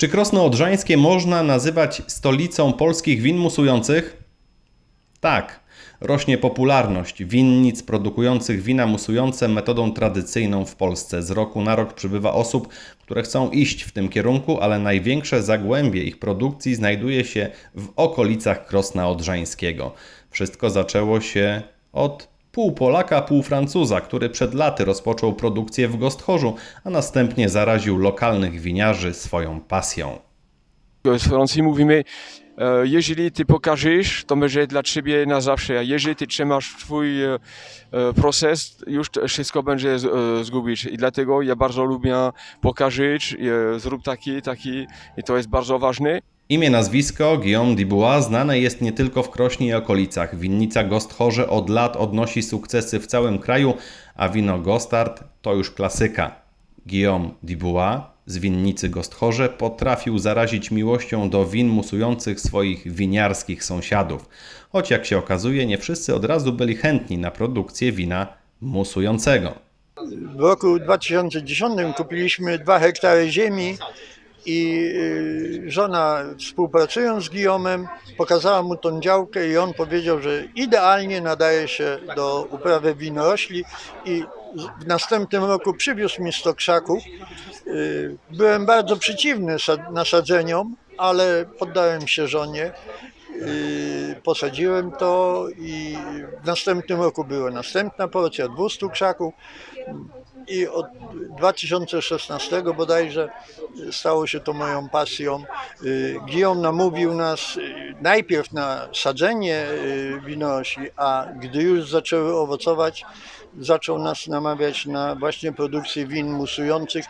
Czy Krosno Odrzańskie można nazywać stolicą polskich win musujących? Tak, rośnie popularność winnic produkujących wina musujące metodą tradycyjną w Polsce. Z roku na rok przybywa osób, które chcą iść w tym kierunku, ale największe zagłębie ich produkcji znajduje się w okolicach Krosna Odrzańskiego. Wszystko zaczęło się od pół Polaka, pół Francuza, który przed laty rozpoczął produkcję w Gosthorzu, a następnie zaraził lokalnych winiarzy swoją pasją. Z Francji mówimy, e, jeżeli ty pokażesz, to będzie dla ciebie na zawsze, a jeżeli ty trzymasz twój e, e, proces, już wszystko będzie zgubić. I dlatego ja bardzo lubię pokazać, zrób taki, taki i to jest bardzo ważne. Imię, nazwisko Guillaume Dubois znane jest nie tylko w Krośnie i okolicach. Winnica Gosthorze od lat odnosi sukcesy w całym kraju, a wino Gostard to już klasyka. Guillaume Dubois z winnicy Gosthorze potrafił zarazić miłością do win musujących swoich winiarskich sąsiadów. Choć jak się okazuje, nie wszyscy od razu byli chętni na produkcję wina musującego. W roku 2010 kupiliśmy dwa hektary ziemi i y, żona współpracując z Guillaumem pokazała mu tą działkę i on powiedział, że idealnie nadaje się do uprawy winorośli i w następnym roku przywiózł mi 100 krzaków. Y, Byłem bardzo przeciwny sa- nasadzeniom, ale poddałem się żonie. y, Posadziłem to i w następnym roku była następna porcja 200 krzaków i od 2016 bodajże stało się to moją pasją. Y, Guillaume namówił nas y, najpierw na sadzenie y, winorośli, a gdy już zaczęły owocować, zaczął nas namawiać na właśnie produkcję win musujących.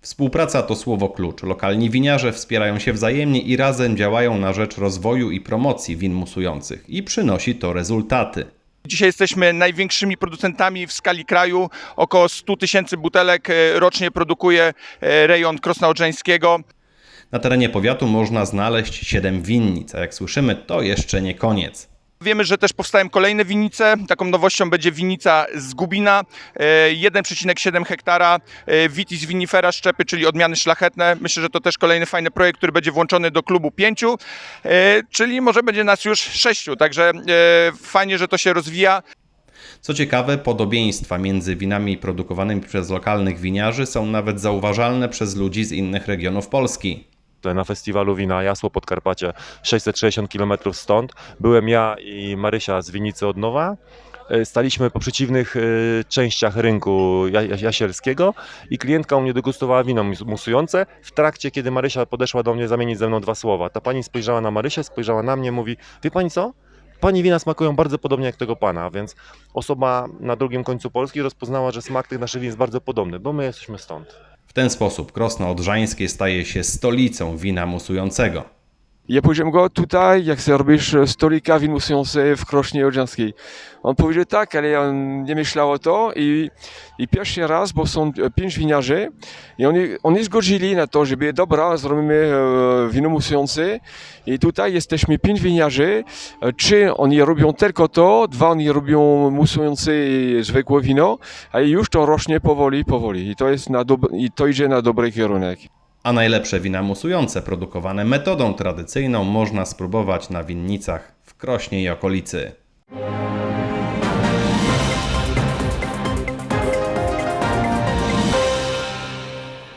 Współpraca to słowo klucz. Lokalni winiarze wspierają się wzajemnie i razem działają na rzecz rozwoju i promocji win musujących. I przynosi to rezultaty. Dzisiaj jesteśmy największymi producentami w skali kraju. Około 100 tysięcy butelek e, rocznie produkuje e, rejon Krosna Odrzańskiego. Na terenie powiatu można znaleźć 7 winnic, a jak słyszymy, to jeszcze nie koniec. Wiemy, że też powstają kolejne winnice. Taką nowością będzie winnica z Gubina, e, 1,7 hektara, e, Vitis vinifera szczepy, czyli odmiany szlachetne. Myślę, że to też kolejny fajny projekt, który będzie włączony do klubu pięciu, e, czyli może będzie nas już sześciu. Także e, fajnie, że to się rozwija. Co ciekawe, podobieństwa między winami produkowanymi przez lokalnych winiarzy są nawet zauważalne przez ludzi z innych regionów Polski. Na festiwalu wina Jasło Podkarpacie 660 km stąd. Byłem ja i Marysia z Winicy od Nowa. E, Staliśmy po przeciwnych e, częściach rynku ja- ja- jasielskiego i klientka u mnie degustowała wino mus- musujące. W trakcie, kiedy Marysia podeszła do mnie zamienić ze mną dwa słowa, ta pani spojrzała na Marysię, spojrzała na mnie, mówi, wie pani co? Pani wina smakują bardzo podobnie jak tego pana, więc osoba na drugim końcu Polski rozpoznała, że smak tych naszych win jest bardzo podobny, bo my jesteśmy stąd. W ten sposób Krosno Odrzańskie staje się stolicą wina musującego. Ja powiedziałem go tutaj, jak sobie robisz e, stolika win musujące w Krośnie Odrzańskiej. On powiedział tak, ale on nie myślał o to i, i pierwszy raz, bo są e, pięć winiarzy i oni, oni zgodzili na to, żeby dobra, zrobimy e, wino musujące i tutaj jesteśmy pięć winiarzy, E, trzy oni robią tylko to, dwa oni robią musujące zwykłe wino, a już to rośnie powoli, powoli i to, jest na dob- i to idzie na dobry kierunek. A najlepsze wina musujące produkowane metodą tradycyjną można spróbować na winnicach w Krośnie i okolicy.